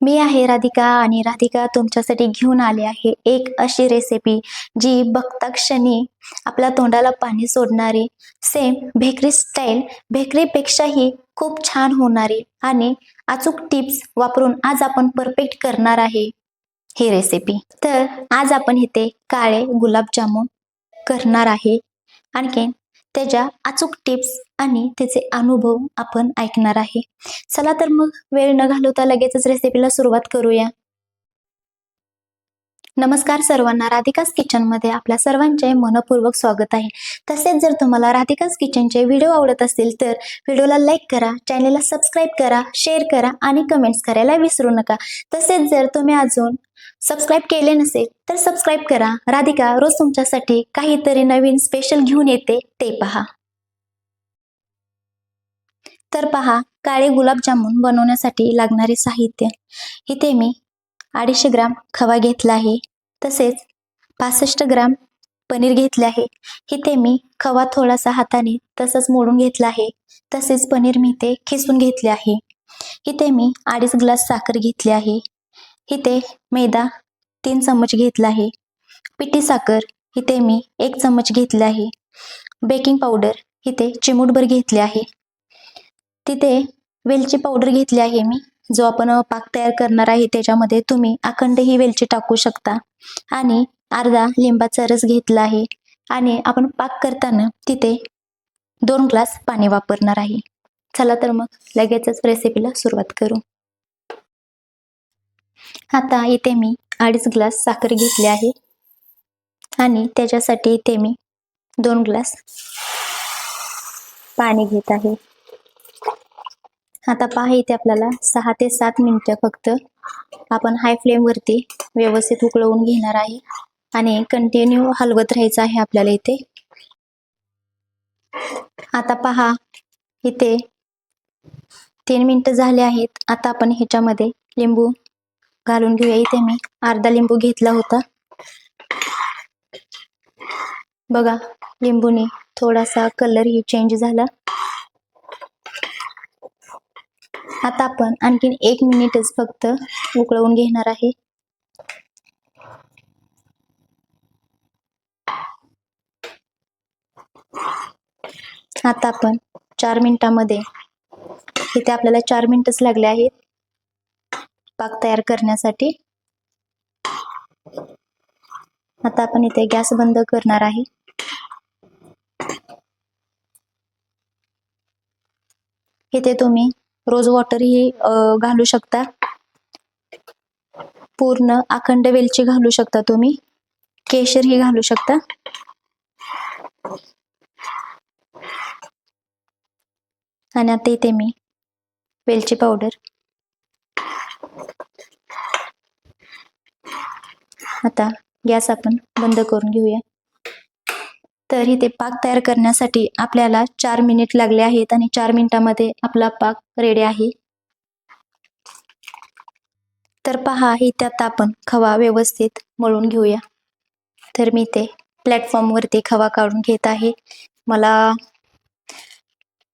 मी आहे राधिका आणि राधिका तुमच्यासाठी घेऊन आले आहे एक अशी रेसिपी जी बघता क्षणी आपल्या तोंडाला पाणी सोडणारी सेम बेकरी स्टाईल भेकरीपेक्षाही खूप छान होणारी आणि अचूक टिप्स वापरून आज आपण परफेक्ट करणार आहे ही रेसिपी तर आज आपण इथे काळे गुलाबजामुन करणार आहे. आणखीन त्याच्या अचूक टिप्स आणि त्याचे अनुभव आपण ऐकणार आहे. चला तर मग वेळ न घालवता लगेचच रेसिपीला सुरुवात करूया. नमस्कार सर्वांना राधिकास किचनमध्ये आपल्या सर्वांचे मनपूर्वक स्वागत आहे. तसेच जर तुम्हाला राधिकास किचनचे व्हिडिओ आवडत असतील तर व्हिडिओला लाईक करा चॅनेलला सबस्क्राईब करा शेअर करा आणि कमेंट्स करायला विसरू नका. तसेच जर तुम्ही अजून सबस्क्राईब केले नसेल तर सबस्क्राईब करा. राधिका रोज तुमच्यासाठी काहीतरी नवीन स्पेशल घेऊन येते ते पहा. तर पहा काळे गुलाबजामुन बनवण्यासाठी लागणारे साहित्य. इथे मी अडीचशे ग्राम खवा घेतला आहे. तसेच पासष्ट ग्राम पनीर घेतले आहे. इथे मी खवा थोडासा हाताने तसंच मोडून घेतला आहे. तसेच पनीर मी ते खिसून घेतले आहे. इथे मी अडीच ग्लास साखर घेतली आहे. इथे मैदा तीन चम्मच घेतला आहे. पिठी साखर इथे मी एक चम्मच घेतले आहे. बेकिंग पावडर इथे चिमूटभर घेतले आहे. तिथे वेलची पावडर घेतली आहे मी. जो आपण पाक तयार करणार आहे त्याच्यामध्ये तुम्ही अखंड ही वेलची टाकू शकता. आणि अर्धा लिंबाचा रस घेतला आहे. आणि आपण पाक करताना तिथे दोन ग्लास पाणी वापरणार आहे. चला तर मग लगेचच रेसिपीला सुरुवात करू. आता इथे मी अडीच ग्लास साखर घेतली आहे. आणि त्याच्यासाठी इथे मी दोन ग्लास पाणी घेत आहे. आता पहा इथे आपल्याला. सहा ते सात मिनटं फक्त. आपण हाय फ्लेमवरती व्यवस्थित उकळवून घेणार आहे. आणि कंटिन्यू हलवत राहायचं आहे आपल्याला इथे. आता पहा इथे तीन मिनटं झाले आहेत. आता आपण ह्याच्यामध्ये लिंबू घालून घेऊया. इथे मी अर्धा लिंबू घेतला होता. बघा लिंबूने थोडासा कलर ही चेंज झाला. आता आपण आणखीन एक मिनिटच फक्त उकळवून घेणार आहे. आता आपण चार मिनिटामध्ये इथे आपल्याला चार मिनिटच लागले आहेत. पाक तयार करण्यासाठी. आता आपण इथे गॅस बंद करणार आहे. इथे तुम्ही रोज वॉटर ही घालू शकता. पूर्ण अखंड वेलची घालू शकता तुम्ही. केशर ही घालू शकता. आणि आता इथे मी वेलची पावडर आता गॅस आपण बंद करून घेऊया. तर इथे पाक तयार करण्यासाठी आपल्याला चार मिनिट लागले आहेत आणि चार मिनिटामध्ये आपला पाक रेडी आहे. तर पहा इथे आता आपण खवा व्यवस्थित मळून घेऊया. तर मी ते प्लॅटफॉर्मवरती खवा काढून घेत आहे. मला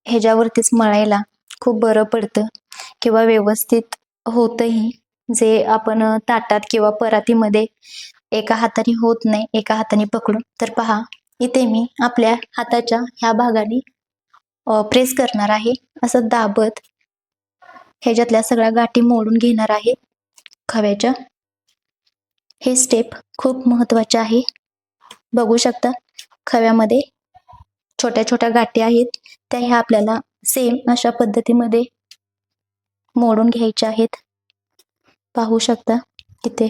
ह्याच्यावरतीच मळायला खूप बरं पडतं किंवा व्यवस्थित होतंही. जे आपण ताटात किंवा परातीमध्ये एका हाताने होत नाही एका हाताने पकडून. तर पहा इथे मी आपल्या हाताच्या ह्या भागाने प्रेस करणार आहे. असं दाबत ह्याच्यातल्या सगळ्या गाठी मोडून घेणार आहे. खव्याच्या. हे स्टेप खूप महत्त्वाचे आहे. बघू शकता खव्यामध्ये छोट्या छोट्या गाठी आहेत. त्या ह्या आपल्याला सेम अशा पद्धतीमध्ये मोडून घ्यायच्या आहेत. पाहू शकता इथे.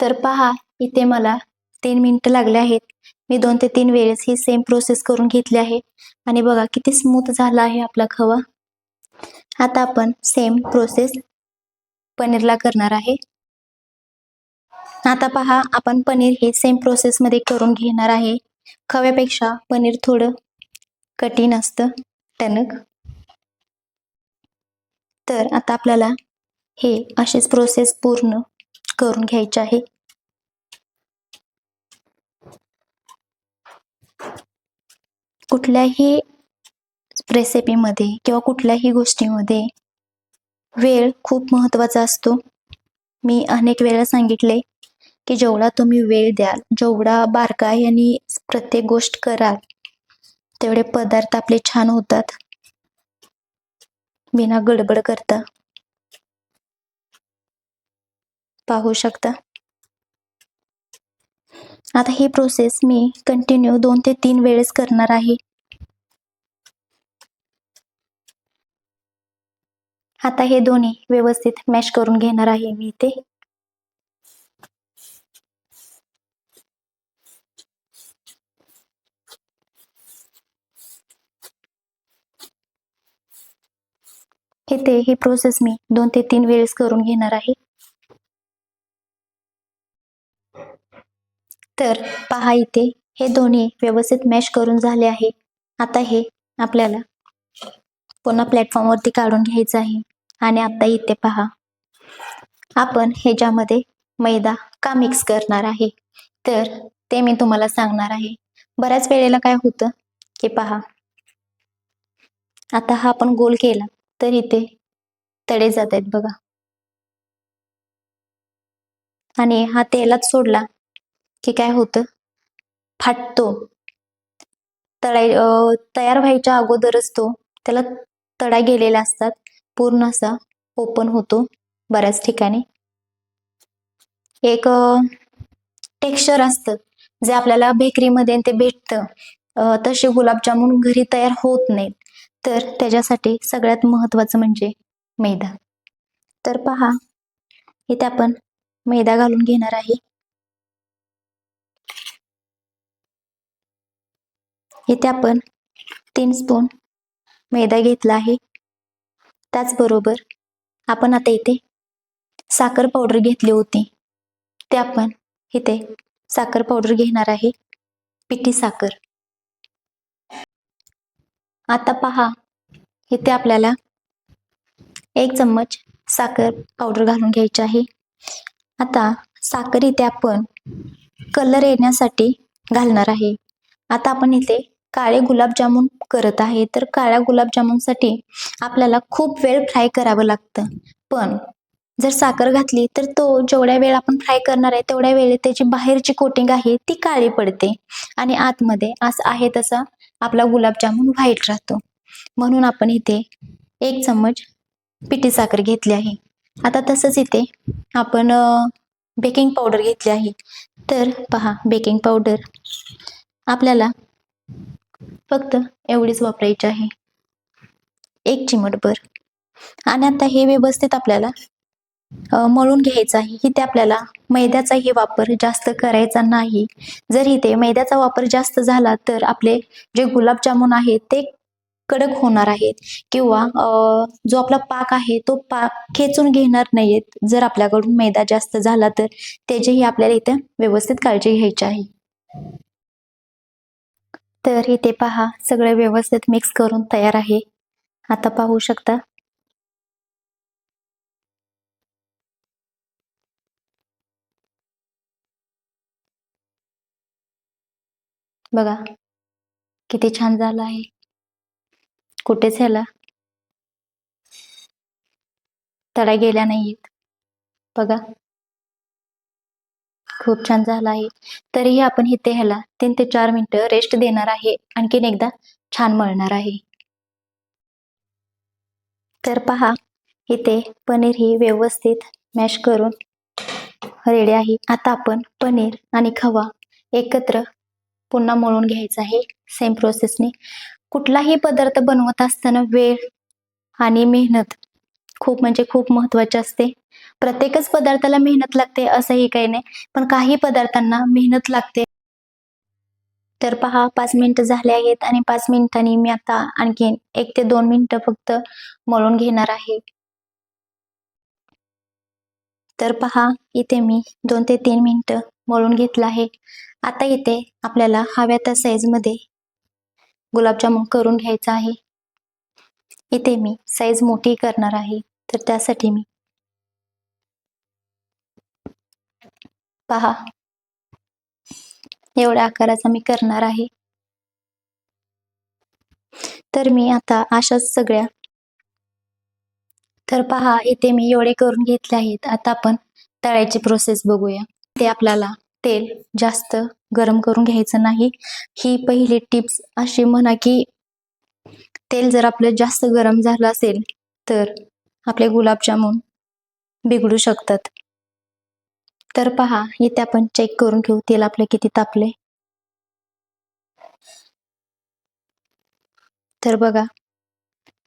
तर पहा इथे मला तीन मिनटं लागले आहेत. मी दोन ते तीन वेळेस ही सेम प्रोसेस करून घेतली आहे. आणि बघा किती स्मूथ झाला आहे आपला खवा. आता आपण सेम प्रोसेस पनीरला करणार आहे. आता पहा आपण पनीर हे सेम प्रोसेसमध्ये करून घेणार आहे. खव्यापेक्षा पनीर थोडं कठीण असतं टणक. तर आता आपल्याला हे अशीच प्रोसेस पूर्ण करून घ्यायची आहे. कुठल्याही रेसिपीमध्ये किंवा कुठल्याही गोष्टीमध्ये वेळ खूप महत्त्वाचा असतो. मी अनेक वेळा सांगितले की जेवढा तुम्ही वेळ द्याल जेवढा बारकाईने प्रत्येक गोष्ट कराल तेवढे पदार्थ आपले छान होतात. बिना गडबड करता. पाहू शकता? आता ही प्रोसेस मी कंटिन्यू दोन ते तीन वेळेस करणार आहे. आता हे दोन्ही व्यवस्थित मॅश करून घेणार आहे मी इथे. इथे ही प्रोसेस मी दोन ते तीन वेळेस करून घेणार आहे. तर पहा इथे हे दोन्ही व्यवस्थित मॅश करून झाले आहे. आता हे आपल्याला पुन्हा प्लॅटफॉर्मवरती काढून घ्यायचं आहे. आणि आता इथे पहा. आपण ह्याच्यामध्ये मैदा का मिक्स करणार आहे? तर ते मी तुम्हाला सांगणार आहे. बऱ्याच वेळेला काय होतं की पहा. आता हा आपण गोल केला तर इथे तडे जात आहेत बघा. आणि हा तेलात सोडला की काय होतं? फाटतो. तळाय तयार व्हायच्या अगोदरच तो त्याला तडा गेलेला असतात. पूर्ण असा ओपन होतो बऱ्याच ठिकाणी. एक टेक्स्चर असतं जे आपल्याला बेकरीमध्ये ते भेटतं. तसे गुलाबजामुन घरी तयार होत नाहीत. तर त्याच्यासाठी सगळ्यात महत्वाचं म्हणजे मैदा. तर पहा इथे आपण मैदा घालून घेणार आहे. इथे आपण तीन स्पून मैदा घेतला आहे. त्याचबरोबर आपण आता इथे साखर पावडर घेतली होती. ते आपण इथे साखर पावडर घेणार आहे. पिठी साखर. आता पहा इथे आपल्याला एक चम्मच साखर पावडर घालून घ्यायची आहे. आता साखर इथे आपण कलर येण्यासाठी घालणार आहे. आता आपण इथे काळे गुलाबजामुन करत आहे तर काळ्या गुलाबजामुनसाठी आपल्याला खूप वेळ फ्राय करावं लागतं. पण जर साखर घातली तर तो जेवढ्या वेळ आपण फ्राय करणार आहे तेवढ्या वेळेत त्याची बाहेरची कोटिंग आहे ती काळी पडते. आणि आतमध्ये असं आहे तसा आपला गुलाबजामुन व्हाईट राहतो. म्हणून आपण इथे एक चम्मच पिठी साखर घेतली आहे. आता तसंच इथे आपण बेकिंग पावडर घेतली आहे. तर पहा बेकिंग पावडर आपल्याला फक्त एवढीच वापरायची आहे. एक चिमटभर आणि आता हे व्यवस्थित आपल्याला मळून घ्यायचं आहे. इथे आपल्याला मैद्याचाही वापर जास्त करायचा नाही. जर इथे मैद्याचा वापर जास्त झाला तर आपले जे गुलाबजामुन आहेत ते कडक होणार आहेत. किंवा जो आपला पाक आहे तो पाक खेचून घेणार नाहीयेत जर आपल्याकडून मैदा जास्त झाला तर त्याचीही आपल्याला इथे व्यवस्थित काळजी घ्यायची आहे. तर इथे पहा सगळं व्यवस्थित मिक्स करून तयार आहे. आता पाहू शकता. बघा किती छान झालं आहे. कुठेच ह्याला तडा गेल्या नाहीयेत. बघा. खूप छान झाला आहे. तरीही आपण इथे ह्याला तीन ते चार मिनिटं रेस्ट देणार आहे. आणखीन एकदा छान मळणार आहे. तर पहा इथे पनीर ही व्यवस्थित मॅश करून रेडी आहे. आता आपण पनीर आणि खवा एकत्र पुन्हा मळून घ्यायचा आहे. सेम प्रोसेसने कुठलाही पदार्थ बनवत असताना वेळ आणि मेहनत खूप म्हणजे खूप महत्वाची असते. प्रत्येकच पदार्थाला मेहनत लागते असंही काही नाही. पण काही पदार्थांना मेहनत लागते. तर पहा पाच मिनिटं झाले आहेत आणि पाच मिनिटांनी मी आता आणखीन एक ते दोन मिनिटं फक्त मळून घेणार आहे. तर पहा इथे मी दोन ते तीन मिनिटं मळून घेतलं आहे. आता इथे आपल्याला हव्या त्या साईजमध्ये गुलाबजामुन करून घ्यायचा आहे. इथे मी साईज मोठी करणार आहे. तर त्यासाठी मी पहा. एवढ्या आकाराचा मी करणार आहे. तर मी आता अशाच सगळ्या तर पहा इथे मी एवढे करून घेतले आहेत. आता आपण तळायची प्रोसेस बघूया. ते आपल्याला तेल जास्त गरम करून घ्यायचं नाही. ही पहिली टिप्स अशी म्हणा की तेल जर आपलं जास्त गरम झालं असेल तर आपले गुलाबजामुन बिघडू शकतात. तर पहा इथे आपण चेक करून घेऊ तेल आपले किती तापले तर बघा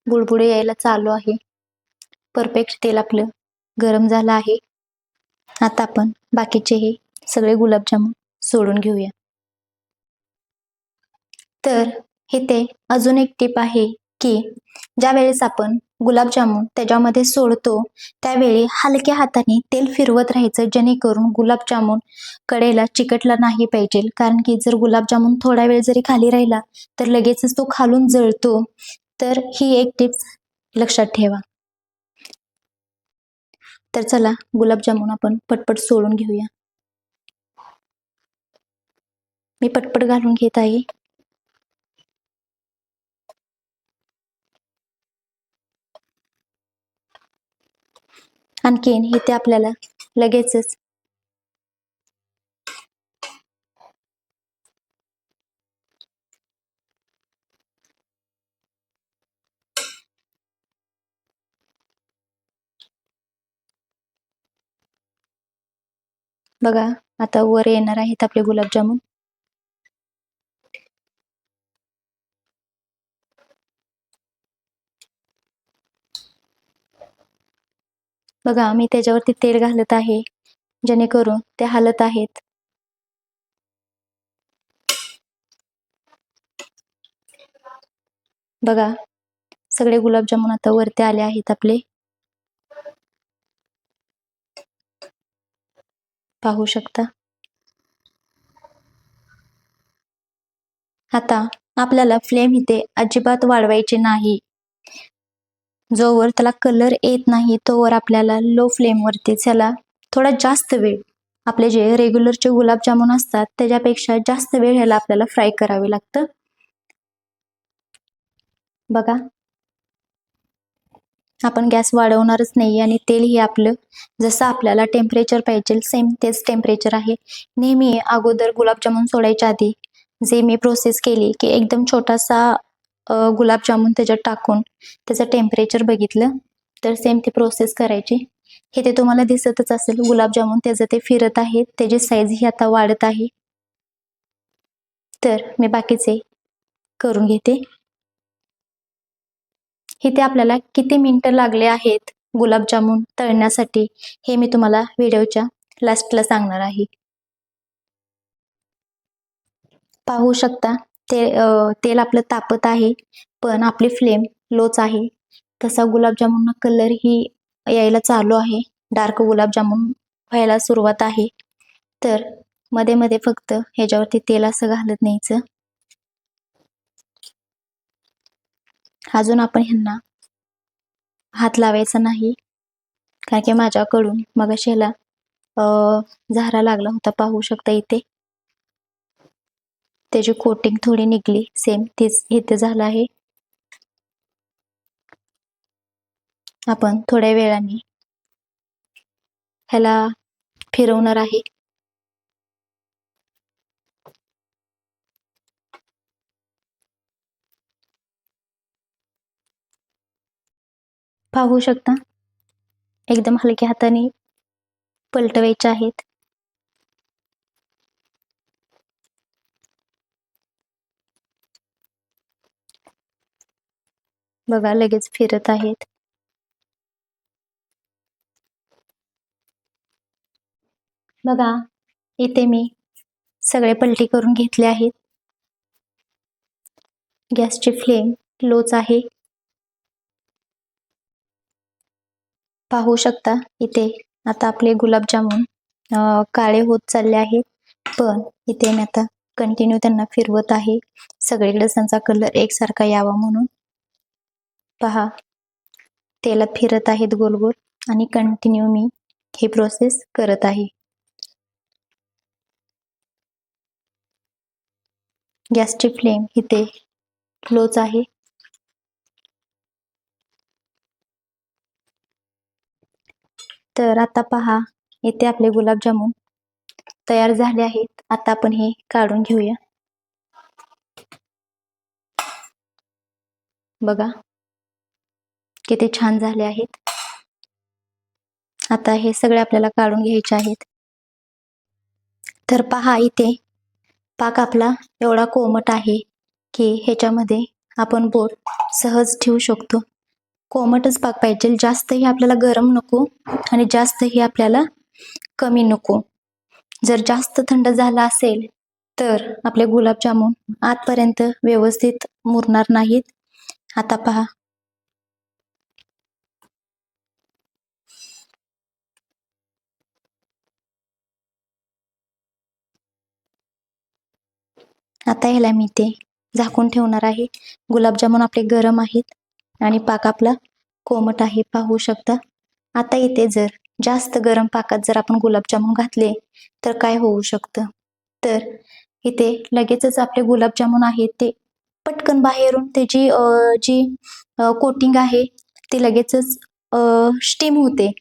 बुडबुडे यायला चालू आहे. परफेक्ट तेल आपलं गरम झालं आहे. आता आपण बाकीचे हे सगळे गुलाबजामुन सोडून घेऊया. तर इथे अजून एक टीप आहे की ज्या वेळेस आपण गुलाबजामुन त्याच्यामध्ये सोडतो त्यावेळी हलक्या हाताने तेल फिरवत राहायचं जेणेकरून गुलाबजामुन कडेला चिकटला नाही पाहिजे. कारण की जर गुलाबजामुन थोडा वेळ जरी खाली राहिला तर लगेचच तो खालून जळतो. तर ही एक टिप्स लक्षात ठेवा. तर चला गुलाबजामुन आपण पटपट सोडून घेऊया. मी पटपट घालून घेत आहे. आणखीन इथे आपल्याला लगेचच. बघा आता वर येणार आहेत आपले गुलाबजामुन. बघा मी त्याच्यावरती तेल घालत आहे जेणेकरून ते हलत आहेत. बघा सगळे गुलाबजामुन आता वरती आले आहेत आपले. पाहू शकता? आता आपल्याला फ्लेम इथे अजिबात वाढवायचे नाही. जोवर त्याला कलर येत नाही तोवर आपल्याला लो फ्लेमवरती त्याला थोडा जास्त वेळ आपले जे रेग्युलरचे गुलाबजामुन असतात त्याच्यापेक्षा जास्त वेळ ह्याला आपल्याला फ्राय करावे लागतं. बघा. आपण गॅस वाढवणारच नाही आणि तेल हे आपलं जसं आपल्याला टेम्परेचर पाहिजे सेम तेच टेम्परेचर आहे. नेहमी अगोदर गुलाबजामुन सोडायच्या आधी जे मी प्रोसेस केली की एकदम छोटासा गुलाबजामुन त्याच्यात टाकून त्याचं टेम्परेचर बघितलं तर सेम ती प्रोसेस करायची. हे ते तुम्हाला दिसतच असेल गुलाबजामुन त्याचं ते फिरत आहे त्याची साईज ही आता वाढत आहे. तर मी बाकीचे करून घेते. इथे आपल्याला किती मिनटं लागले आहेत गुलाबजामुन तळण्यासाठी हे मी तुम्हाला व्हिडिओच्या लास्टला सांगणार आहे. पाहू शकता ते तेल आपलं तापत आहे पण आपली फ्लेम लोच आहे. तसा गुलाबजामुनना कलर ही यायला चालू आहे. डार्क गुलाबजामुन व्हायला सुरुवात आहे. तर मध्ये मध्ये फक्त ह्याच्यावरती तेल असं घालत न्यायचं. अजून आपण ह्यांना हात लावायचा नाही. कारण की माझ्याकडून मग शेला झारा लागला होता. पाहू शकता इथे. त्याची कोटिंग थोडी निघली. सेम तेच इथे झालं आहे. आपण थोड्या वेळाने ह्याला फिरवणार आहे. पाहू शकता? एकदम हलक्या हाताने पलटवायचे आहेत. बघा लगेच फिरत आहेत. बघा इथे मी सगळे पलटी करून घेतले आहेत. गॅसची फ्लेम लोच आहे. पाहू शकता इथे आता आपले गुलाबजामुन काळे होत चालले आहेत. पण इथे मी आता कंटिन्यू त्यांना फिरवत आहे. सगळीकडे त्यांचा कलर एकसारखा यावा म्हणून. पहा. तेलात फिरत आहेत गोल गोल आणि कंटिन्यू मी हे प्रोसेस करत आहे. गॅसची फ्लेम इथे क्लोज आहे. तर आता पहा इथे आपले गुलाबजामुन तयार झाले आहेत. आता आपण हे काढून घेऊया. बघा. किती छान झाले आहेत. आता हे सगळे आपल्याला काढून घ्यायचे आहेत. तर पहा इथे पाक आपला एवढा कोमट आहे की ह्याच्यामध्ये आपण बोट सहज ठेवू शकतो. कोमटच पाक पाहिजे. जास्तही आपल्याला गरम नको आणि जास्तही आपल्याला कमी नको. जर जास्त थंड झाला असेल तर आपले गुलाबजामुन आतपर्यंत व्यवस्थित मुरणार नाहीत. आता पहा आता ह्याला मी ते झाकून ठेवणार आहे. गुलाबजामुन आपले गरम आहेत आणि पाक आपला कोमट आहे पाहू शकता. आता इथे जर जास्त गरम पाकात जर आपण गुलाबजामुन घातले तर काय होऊ शकतं? तर इथे लगेचच आपले गुलाबजामुन आहेत ते पटकन बाहेरून त्याची जी, जी कोटिंग आहे ती लगेचच स्टीम होते.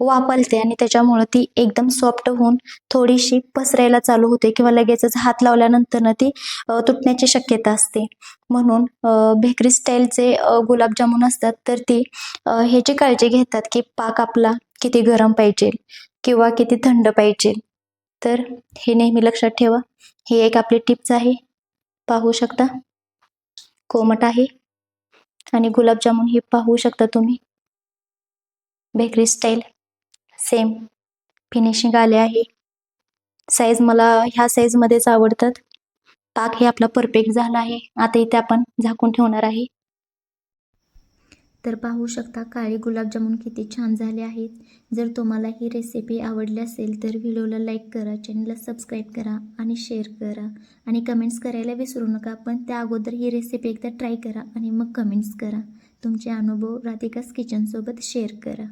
वापरते आणि त्याच्यामुळं ती एकदम सॉफ्ट होऊन थोडीशी पसरायला चालू होते किंवा लगेचच हात लावल्यानंतर ना ती तुटण्याची शक्यता असते. म्हणून बेकरी स्टाईलचे गुलाबजामुन असतात तर ती ह्याची काळजी घेतात की पाक आपला किती गरम पाहिजे किंवा किती थंड पाहिजे. तर हे नेहमी लक्षात ठेवा. ही एक आपली टिप्स आहे. पाहू शकता? कोमट आहे आणि गुलाबजामुन हे पाहू शकता तुम्ही. बेकरी स्टाईल सेम फिनिशिंग आले आहे. साईज मला ह्या साईजमध्येच आवडतात. पाक हे आपला परफेक्ट झाला आहे. आता इथे आपण झाकून ठेवणार आहे. तर पाहू शकता काळे गुलाबजामुन किती छान झाले आहेत. जर तुम्हाला ही रेसिपी आवडली असेल तर व्हिडिओला लाईक करा चॅनलला सबस्क्राईब करा आणि शेअर करा. आणि कमेंट्स करायला विसरू नका पण त्या अगोदर ही रेसिपी एकदा ट्राय करा आणि मग कमेंट्स करा. तुमचे अनुभव राधिकास किचनसोबत शेअर करा.